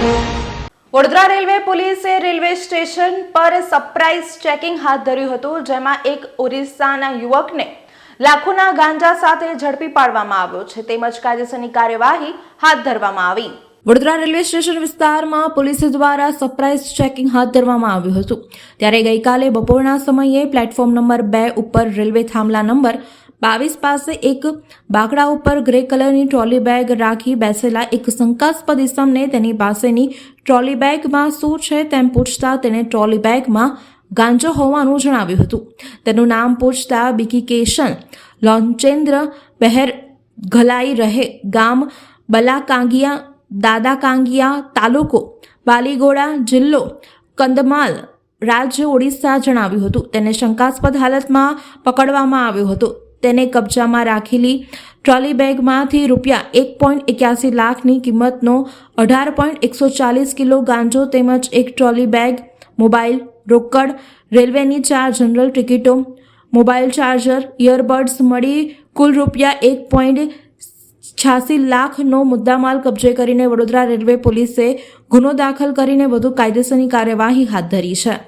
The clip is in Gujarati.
વડોદરા રેલવે પોલીસે રેલવે સ્ટેશન પર સરપ્રાઇઝ ચેકિંગ હાથ ધર્યું હતું, જેમાં એક ઓરિસ્સાના યુવકને લાખોના ગાંજા સાથે ઝડપી પાડવામાં આવ્યો છે. તેમજ કાયદેસરની કાર્યવાહી હાથ ધરવામાં આવી. વડોદરા રેલવે સ્ટેશન વિસ્તારમાં પોલીસ દ્વારા સરપ્રાઇઝ ચેકિંગ હાથ ધરવામાં આવ્યું હતું. ત્યારે ગઈકાલે બપોરના સમયે પ્લેટફોર્મ નંબર બે ઉપર રેલવે થાંભલા નંબર બાવીસ પાસે એક બાકડા ઉપર ગ્રે કલરની ટ્રોલી બેગ રાખી બેસેલા એક શંકાસ્પદ ઇસમને તેની પાસેની ટ્રોલી બેગમાં શું છે તેમ પૂછતા તેણે ટ્રોલી બેગમાં ગાંજો હોવાનું જણાવ્યું હતું. તેનું નામ પૂછતા બિકીકેશન લોનચેન્દ્ર બહેર ઘલાઈ રહે, ગામ બલાકાંગિયા દાદા કાંગિયા તાલુકો, બાલીગોડા જિલ્લો, કંદમાલ રાજ્ય ઓડિશા જણાવ્યું હતું. તેને શંકાસ્પદ હાલતમાં પકડવામાં આવ્યો હતો. તેને કબજામાં રાખેલી ટ્રોલી બેગમાંથી રૂપિયા એક પોઈન્ટ એક્યાસી લાખની કિંમતનો અઢાર પોઈન્ટ એકસો ચાલીસ કિલો ગાંજો તેમજ એક ટ્રોલી બેગ, મોબાઈલ રોકડ, રેલવેની ચાર જનરલ ટિકિટો, મોબાઈલ ચાર્જર ઇયરબડ્સ મળી કુલ રૂપિયા એક પોઈન્ટ છ્યાસી લાખનો મુદ્દામાલ કબજે કરીને વડોદરા રેલવે પોલીસે ગુનો દાખલ કરીને વધુ કાયદેસરની કાર્યવાહી હાથ ધરી છે.